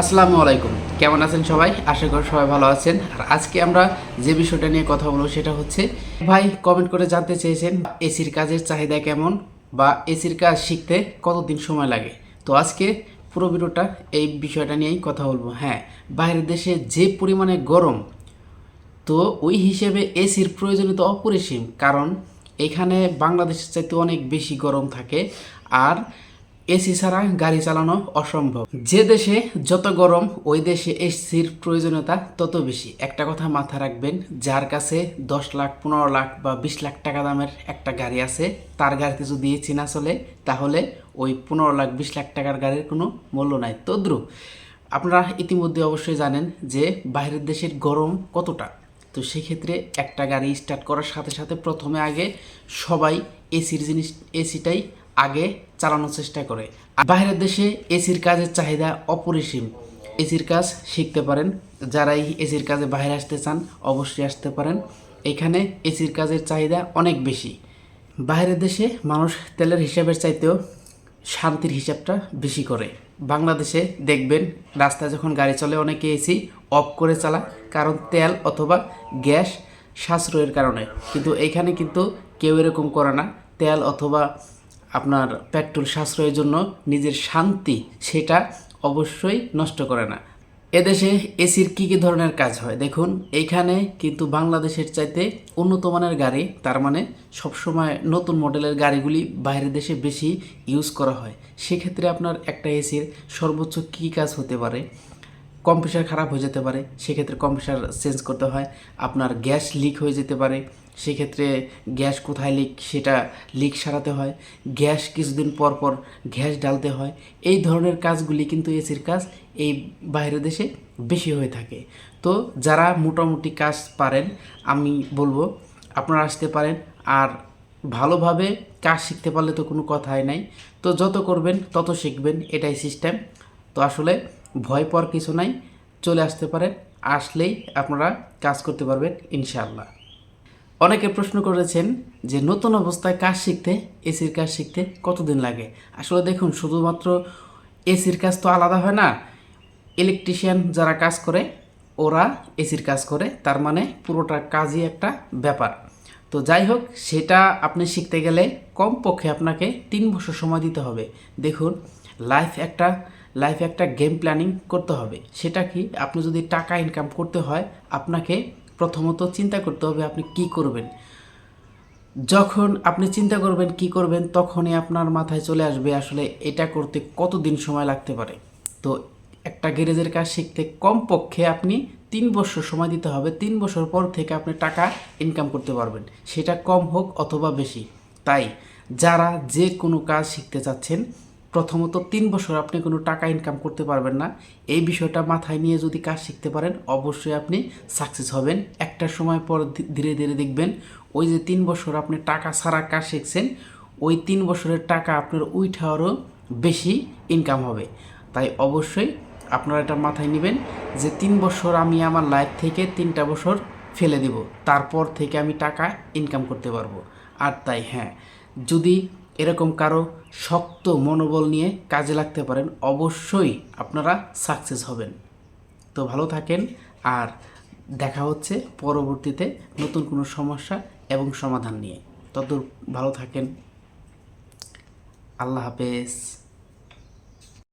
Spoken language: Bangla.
আসসালামু আলাইকুম। কেমন আছেন সবাই? আশা করি সবাই ভালো আছেন। আর আজকে আমরা যে বিষয়টা নিয়ে কথা বলব সেটা হচ্ছে, ভাই কমেন্ট করে জানতে চেয়েছেন, এসির কাজের চাহিদা কেমন বা এসির কাজ শিখতে কতদিন সময় লাগে? তো আজকে পুরো ভিডিওটা এই বিষয়টা নিয়েই কথা বলব। হ্যাঁ বাইরের দেশে যে পরিমাণে গরম, তো ওই হিসেবে এসির প্রয়োজনীয়তা অপরিসীম। কারণ এখানে বাংলাদেশের চাইতে অনেক বেশি গরম থাকে। আর এসি ছাড়া গাড়ি চালানো অসম্ভব। যে দেশে যত গরম, ওই দেশে এসির প্রয়োজনীয়তা তত বেশি। একটা কথা মাথা রাখবেন, যার কাছে দশ লাখ, পনেরো লাখ বা বিশ লাখ টাকা দামের একটা গাড়ি আছে, তার গাড়িতে যদি এসি না চলে, তাহলে ওই পনেরো লাখ, বিশ লাখ টাকার গাড়ির কোনো মূল্য নাই। তদ্রুপ, আপনারা ইতিমধ্যে অবশ্যই জানেন যে বাইরের দেশের গরম কতটা। তো সেক্ষেত্রে একটা গাড়ি স্টার্ট করার সাথে সাথে প্রথমে আগে সবাই এসির জিনিস, এসিটাই আগে চালানোর চেষ্টা করে। বাইরের দেশে এসির কাজের চাহিদা অপরিসীম। এসির কাজ শিখতে পারেন। যারাই এসির কাজে বাইরে আসতে চান, অবশ্যই আসতে পারেন। এখানে এসির কাজের চাহিদা অনেক বেশি। বাইরের দেশে মানুষ তেলের হিসাবের চাইতেও শান্তির হিসাবটা বেশি করে। বাংলাদেশে দেখবেন, রাস্তায় যখন গাড়ি চলে, অনেকে এসি অফ করে চালায়। কারণ তেল অথবা গ্যাস সাশ্রয়ের কারণে। কিন্তু এইখানে কিন্তু কেউ এরকম করে না। তেল অথবা আপনার পেট্রোল সাশ্রয়ের জন্য নিজের শান্তি সেটা অবশ্যই নষ্ট করে না। এদেশে এসির কী কী ধরনের কাজ হয়? দেখুন এইখানে কিন্তু বাংলাদেশের চাইতে উন্নত মানের গাড়ি, তার মানে সবসময় নতুন মডেলের গাড়িগুলি বাইরের দেশে বেশি ইউজ করা হয়। সেক্ষেত্রে আপনার একটা এসির সর্বোচ্চ কী কাজ হতে পারে? কম্প্রেসার খারাপ হয়ে যেতে পারে, সেক্ষেত্রে কম্প্রেসার চেঞ্জ করতে হয়। আপনার গ্যাস লিক হয়ে যেতে পারে। সেক্ষেত্রে গ্যাস কোথায় লিক সেটা লিক সারাতে হয়। গ্যাস কিছুদিন পর পর গ্যাস ডালতে হয়। এই ধরনের কাজগুলি কিন্তু এসির কাজ এই বাইরের দেশে বেশি হয়ে থাকে। তো যারা মোটামুটি কাজ পারেন, আমি বলব আপনারা আসতে পারেন। আর ভালোভাবে কাজ শিখতে পারলে তো কোনো কথাই নাই। তো যত করবেন, তত শিখবেন, এটাই সিস্টেম তো আসলে ভয় পর কিছু নাই। চলে আসতে পারেন, আসলেই আপনারা কাজ করতে পারবেন, ইনশাআল্লাহ। অনেকে প্রশ্ন করেছেন যে নতুন অবস্থায় কাজ শিখতে, এসির কাজ শিখতে কতদিন লাগে? আসলে দেখুন, শুধুমাত্র এসির কাজ তো আলাদা হয় না। ইলেকট্রিশিয়ান যারা কাজ করে, ওরা এসির কাজ করে, তার মানে পুরোটা কাজই একটা ব্যাপার। তো যাই হোক, সেটা আপনি শিখতে গেলে কমপক্ষে আপনাকে তিন বছর সময় দিতে হবে। দেখুন লাইফ একটা লাইফ একটা গেম প্ল্যানিং করতে হবে। সেটা কি? আপনি যদি টাকা ইনকাম করতে হয়, আপনাকে প্রথমত চিন্তা করতে হবে আপনি কি করবেন। যখন আপনি চিন্তা করবেন কি করবেন, তখনই আপনার মাথায় চলে আসবে আসলে এটা করতে কতদিন সময় লাগতে পারে। তো একটা গ্যারেজের কাজ শিখতে কমপক্ষে আপনি তিন বছর সময় দিতে হবে। তিন বছর পর থেকে আপনি টাকা ইনকাম করতে পারবেন। সেটা কম হোক অথবা বেশি। তাই যারা যে কোনো কাজ শিখতে চাচ্ছেন প্রথমত তিন বছর আপনি কোনো টাকা ইনকাম করতে পারবেন না। এই বিষয়টা মাথায় নিয়ে যদি কাজ শিখতে পারেন, অবশ্যই আপনি সাকসেস হবেন। একটা সময় পর ধীরে ধীরে দেখবেন ওই যে তিন বছর আপনি টাকা ছাড়া কাজ শিখছেন, ওই তিন বছরের টাকা আপনার উইঠারও বেশি ইনকাম হবে। তাই অবশ্যই আপনারা এটা মাথায় নেবেন যে তিন বছর আমি আমার লাইফ থেকে তিনটা বছর ফেলে দেব। তারপর থেকে আমি টাকা ইনকাম করতে পারব। আর তাই হ্যাঁ যদি এরকম কারও শক্ত মনোবল নিয়ে কাজে লাগতে পারেন, অবশ্যই আপনারা সাকসেস হবেন। তো ভালো থাকেন, আর দেখা হচ্ছে পরবর্তীতে নতুন কোনো সমস্যা এবং সমাধান নিয়ে। তত ভালো থাকেন। আল্লাহ হাফেজ।